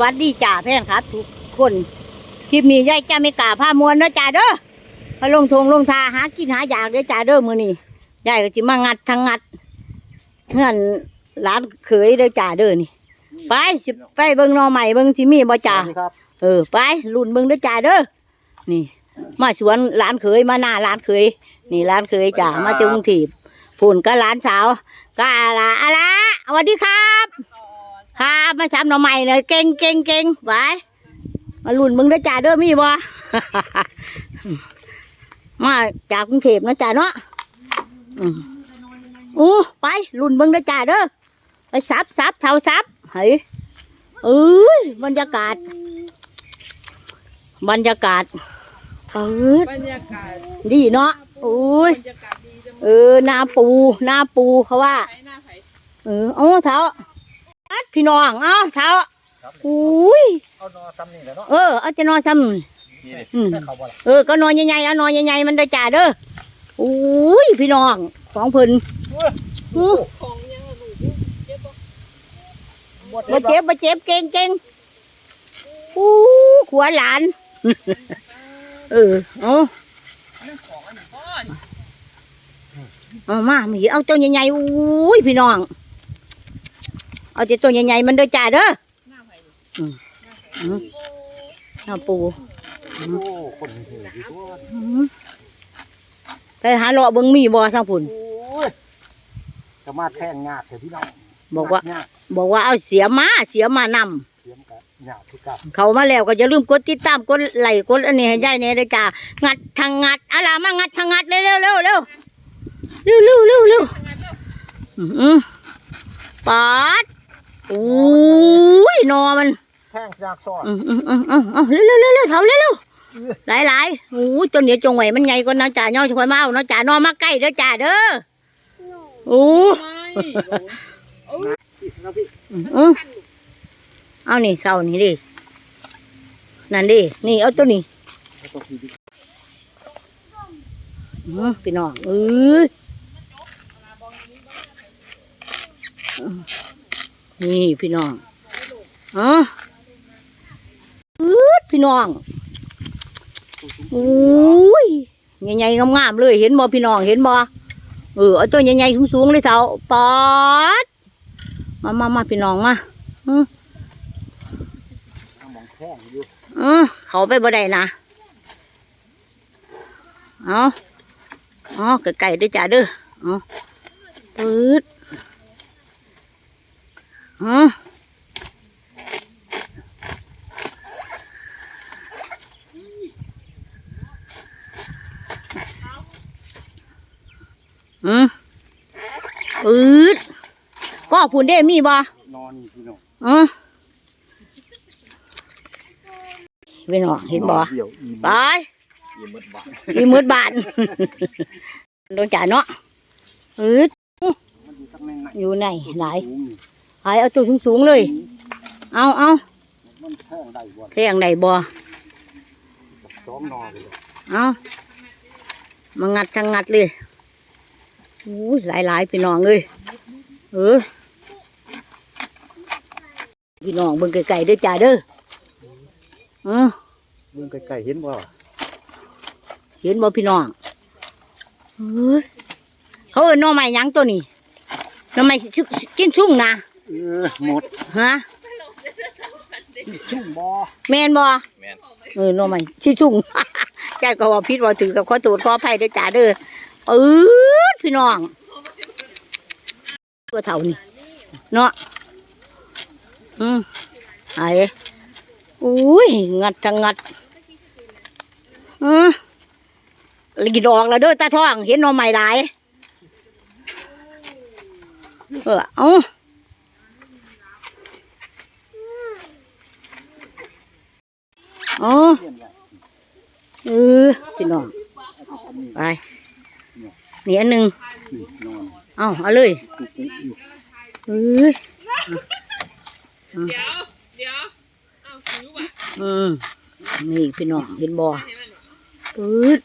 วัสดีจ่าแฟนครับ ทุกคน คลิปนี้ยายจ้าไม่กล้าพามวนเด้อจ่าเด้อมาลงทงลงทาหากินหาอยากเด้อจ่าเด้อมื้อนี้ยายก็จิมางัดทั้งงัดเงื่อนร้านเขยเด้อจ่าเด้อนี่ไปสิไปเบิ่งหนอใหม่เบิ่งสิมีบ่จ่าสวัสดีครับเออไปลุ่นเบิ่งเด้อจ่าเด้อนี่ มาสวนร้านเขยมาหน้าร้านเขยนี่ร้านเขยจ่ามาจากกรุงเทพพุ่นก็ร้านสาวก็อาละอาละสวัสดีครับ ครับมาซ้ำหน่อใหม่เลยเก่งเก่งเก่งไปมาลุ่นมึงเด้จ่าเด้อมีบ่มาจากกรุงเทพนะจ่าเนาะอู้ไปลุ่นมึงเด้จ่าเด้อไปซับซับเท่าซับเฮ้ยเอ้ยบรรยากาศ บรรยากาศเปิดบรรยากาศดีเนาะโอ้ยเออหน้าปูหน้าปูเขาว่า เออโอ้เท้า อัดพี่น้องเอ้าเท้าอุ้ยเอานอซ้ำนี่แหละเนาะเออเอาจะนอนซ้นี่ดิอืมได้เขาบ่ล่ะำเออก็นอนใหญ่ๆเอานอนใหญ่ๆมันได้จ่าเด้ออุ้ยพี่น้องของเพิ่นอู้ของยังอะลูกเจ็บปะบ่เจ็บบ่เจ็บเก่งเก่งอู้ขวานหลาน เออเอานั่นของอันนี้พ่อนี่เอามามีเอาตัวใหญ่ๆอุ้ยพี่น้อง เอาแต่ตัวใหญ่ๆมันเด้อจ่าเด้อหน้าไผ่นี่อืมหน้าไผ่น้าปูโอ้คนเหือดีตัวอืมไปหาเลาะเบิ่งมีบ่ทางพุ่น โอ้ยจะมาแท่งยากเถอะพี่น้องบอกว่ายากบอกว่าเอาเสียมาเสียมานำ เสียมกับยากคือกันเขามาแล้วก็อย่าลืมกดติดตามกดไลค์กดอันนี้ให้ยายเนี่ยเลยจ้างัดทางงัดอะไรมางัดทางงัดเร็วเร็วเร็วเร็วเร็วเร็วเร็วเร็วอืมปาด โอ้ยนอมันแท่งยากซ้อนอืมอืมอืมอืมเอาเร็วเร็วเร็วเร็วเถาเร็วเร็วหลายหลายโอ้ยต้นเนี้ยจงไหวมันใหญ่กว่าน้าจ่าย่อจะคอยมาเอาน้าจ่านอมาใกล้เด้อจ่าเด้อโอ้ไม่นะพี่อืมเอานี่เสานี่ดิ นั่นดิ นี่เอาตัวนี้เอาตัวพี่ดิอืมพี่น้องเอ้ย นี่พี่น้องอ๋ออืดพี่น้องอุ้ยใหญ่ๆงามๆเลย เห็นบ่พี่น้องเห็นบ่เออเอาตัวใหญ่ๆสูงๆเลยเท่าปอดมามามาพี่น้องมาอืมเอองแท่งอเขาไปบ่ได้นะเอาอ๋อไก่ๆด้วยจ้าเด้อเอ๋อปืด อืมอืมปืดก็พูนได้มีบ่นอนพี่น้องอืมพี่น้องเห็นบ่เดี่ยอีไปอีมืดบานโดนจ่ายเนาะอืดอยู่ในไหนอยู่ ไหนไหนสูงนี่ไอเอาตัวสูงๆเลย เอาเอามันแท่งได้บ่เพียงไหนบ่สองนอเลยเอามางัดช่างงัดเลยอู้ยหลายหลายๆพี่น้องเลยเออพี่น้องเบิ่งไกลๆเด้อจ่าเด้อเออเบิ่งไกลๆเห็นบ่เห็นบ่พี่น้องเออเขาเอิ้นหน่อไม้หยังตัวนี้หน่อไม้สิกินชุ่งนะ เออหมดฮะชุ่มบ่แมนบ่เออหน่อไม้ชิชุ่ง ใจก็ว่าพิษว่าถือกับข้อตูดข้อไผ่ด้วยจ่าเด้อปื๊ดพี่น้อง ตัวเท่านี่ เนาะอืมไอ้อุ้ย งัดทั้งงัด อืมลีดออกแล้วเด้อตาท้อง เห็นหน่อไม้หลาย เออ เอา อ๋อเออพี่น้องไปนี่อันหนึ่งเอาเอาเลยเออเดี๋ยวเดี๋ยวเอาหิวอะอือนี่พี่น้องเห็นบ่อปืด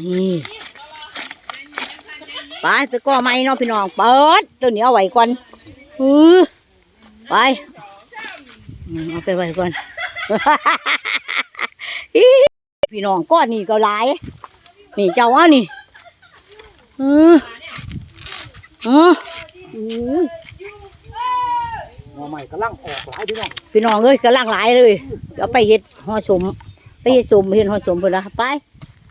นี่ไปไปก่อไม้เนาะพี่น้องเปิดตัวนี้เอาไว้ก่อนอือไป เอาไปไว้ก่อนอี๋พี่น้องก้อนนี่ก็หลาย นี่เจ้าอะนี่อืออืออุ้ยหอใหม่กำลังออกหลายพี่น้องพี่น้องเอ้ยกำลังหลายเลยเอาไปเฮ็ดห่อสมไปเฮ็ดสมเฮ็ดห่อสมเพิ่นละไป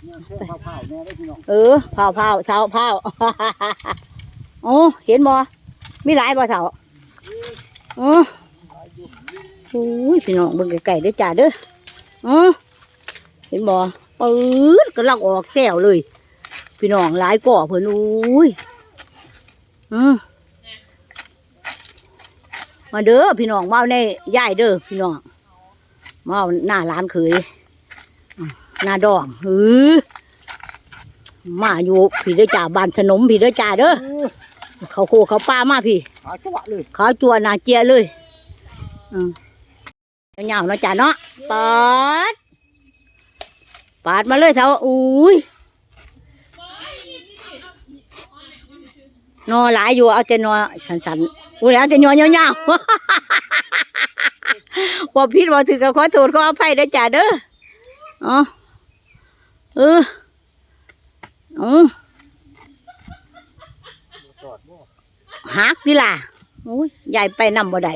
เนี่ยแค่ข้าวๆแน่ได้พี่น้องเออเผาเผาเช้าเผาโอ้เห็นบ่มีหลายบ่เช้าโอ้โอ้ยพี่น้องเบิ่งไก่ๆเด้อจ้าเด้ออ๋อเห็นบ่ปื๊ดกำลังออกแซวเลย พี่น้องหลายก่อเพิ่นอุ้ยอืมมาเด้อพี่น้องมาเอาในย่ายเด้อพี่น้องมาเอาหน้าร้านเคยอืมหน้าดองหือมาอยู่พี่เด้อจ่าบ้านสนมพี่เด้อจ่าเด้อเขาโคเขาป้ามาพี่หาจังหวะเลยเขาจัวหนาเจียเลย อืม เงาเนาะจ่าเนาะปาดปาดมาเลยเท่าอุ้ยนอหลายอยู่เอาแต่นอสันๆอุ้ยเอาแต่นอเงาๆบ่ผิดบ่ถือก็ขอโทษขออภัยเด้อจ่าเด้ออ๋อเอออืมจอดบ่หักดิล่ะอุ้ยยายไปนำบ่ได้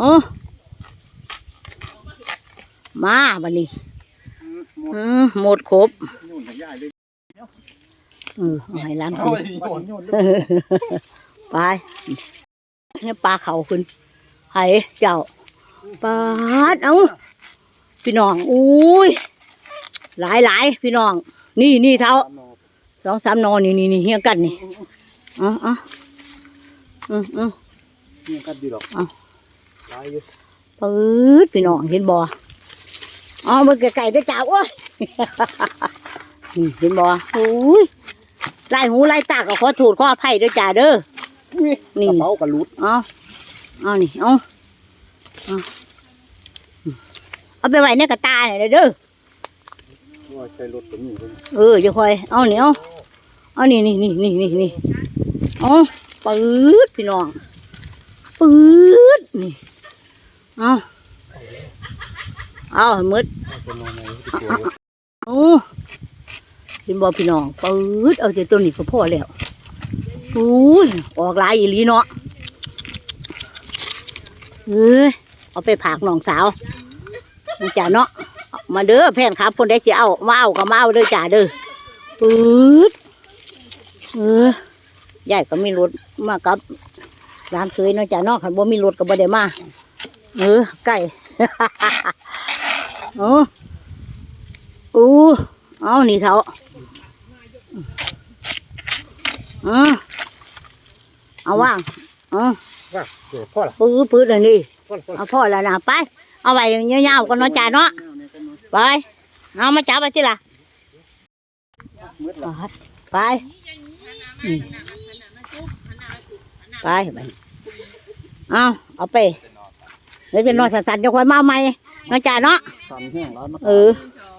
ฮักโอ้มาบัดนี้หมดอืมหมดครบนู่นทางย่ายเลยเออเอาให้ร้านโอ้คุณยโยนโยนไปนี่ปลาเขาขึ้นไห้เจ้าปาดเอาพี่น้องอุ้ยหลายหลายพี่น้อง นี่นี่เท่าสองสามนอนี่นี่นี่เฮียกันนี่เอ๋ออ๋ออืมอืมเนี่ยกันดีหรอกเอาหลายอยู่ ปืดพี่น้องเห็นบ่อ๋อมือไก่ด้วยจ้าโอ้ยนี่เห็นบ่โอ้ยไล่หูไล่ตาก็ขอโทษขออภัยด้วยจ้าเด้อนี่นี่กระเป๋ากระลุดเอาเอานี่เอาเอาเอาไปไว้ในกระตาเนี่ยเด้อโอ้ยใส่รถตัวนี้เลยเออจะคอย เอานี่เอาเอานี่นี่นี่นี่นี่นี่เอาปืดพี่น้องปืดนี่ เอาเอาให้หมดโอ้เห็นบ่พี่น้องปืดเอาแต่ตัวนี้ก็พอแล้วอุ้ยออกลายอีลีเนาะเอ้ยเอาไปผากน้องสาวจ่าเนาะมาเด้อแพนครับคนได้เสิเอามาเอาก็มาเอาเด้อจ่าเด้อปืดเออยายก็มีรถมากับร้านเคยเนาะจ่าเนาะขันบ่มีรถก็บ่ได้มา เออใกล้โอ้อู้เอานี่เถอะอือเอาว่างอือว่าเดี๋ยวพ่อละปื้อปื้อเลยนี่พ่อละพ่อละเอาพ่อแล้วนะไป เอาไว้เงาวๆกันเนาะจ่าเนาะไปเอามาจับไปที่ละมืดละไปอืมไปไปเอาเอาไป เดี๋ยวจะนอนสั่นๆจะคอยมาใหม่เนาะจ่าเนาะสั่นแห้งแล้วนะเออ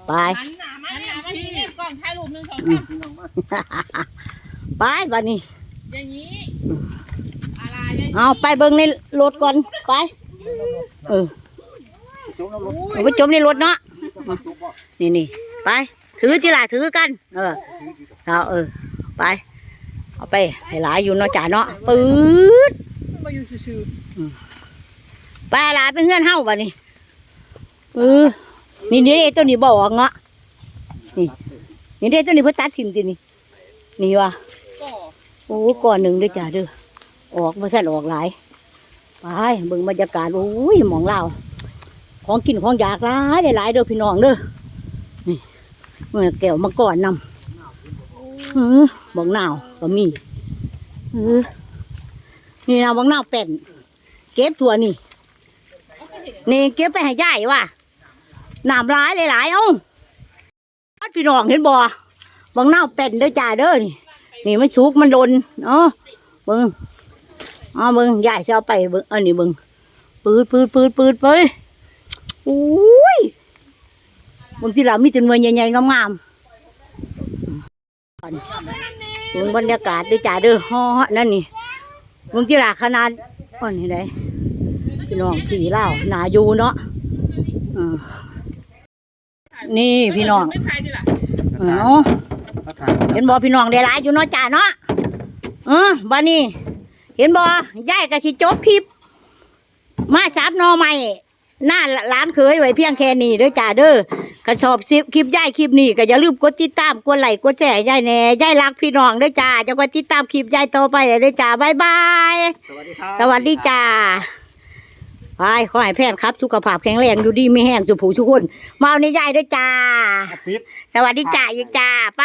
ไปหันหน้ามาหันหน้ามาชี้เนี่ยกล้องถ่ายรูปหนึ่งสองพี่น้องมาไปบัดนี้อย่างนี้อะไรอย่างนี้เอาไปเบิ่งในรถก่อนไปเออจุ๊บน้ำรถเอาไปจมในรถเนาะจุ๊บบ่นี่นี่ไป ถือที่ละถือกัน เออเอาเออ ไป เอาไปให้หลายอยู่เนาะจ่าเนาะปื๊ดมาอยู่ซื่อ ไปหลายเป็นเพื่อนเฮาบัดนี้เออนี่นี่เด้ตัวนี้บ่อกเงาะนี่นี่เด้ตัวนี้เพิ่นตัดทิ่มตินี่นี่วะก็โอ้ก่อนหนึ่งด้อจ่าเด้อออกบ่ทันออกหลายไปเบิ่งบรรยากาศโอ้ยมองเลาของกินของอยากหลายได้หลายเด้อพี่น้องเด้อนี่เมื่อแก้วมาก่อนนำบังนาวก็มีเออนี่นะบังนาวเป็นเก็บตัวนี่ นี่เก็บไปให้ยายว่ะน้ำหลายหลายๆเอ้าพี่น้องเห็นบ่บางเน่าเป็นเด้อจ้าเด้อนี่นี่มันสุกมันโดนเนาะบิ่งอ๋อบิ่งยายจะเอาไปบิ่งอันนี้บิ่งปืดปืดปืดปืดไปอุ้ยบางทีเรามีจำนวนใหญ่ๆงามๆเบิ่งบรรยากาศด้อจ้าเด้อฮอนั่นนี่บางทีเราขนาดอันนี้ได้ พี่น้องสีเล่าวหนาอยู่เนาะอืมนี่พี่น้องไม่ใช่ดิล่ะเนาะมาถ่ายเห็นบ่พี่น้องได้หลายอยู่เนาะจ้าเนาะเออบ้านนี้ เห็นบ่ยายก็สิจบคลิป มาสับหนอใหม่หน้าร้านเคยไว้เพียงแค่นี้เด้อจ้าเด้อกระชอบซิคลิปยายคลิปนี้ก็อย่าลืมกดติดตามกดไลค์กดแชร์ยายแหน่ยายรักพี่น้องเด้อจ้าจะกดติดตามคลิปยายต่อไปเลยเด้อจ้าบ๊ายบายสวัสดีครับสวัสดีจ้า ไปขอให้แพทย์ครับ สุขภาพแข็งแรงอยู่ดีไม่แห้งสุผูทุกคนมาเอาในยายเด้วยจ้า ปิด สวัสดีจ้าอีกจ้า ไป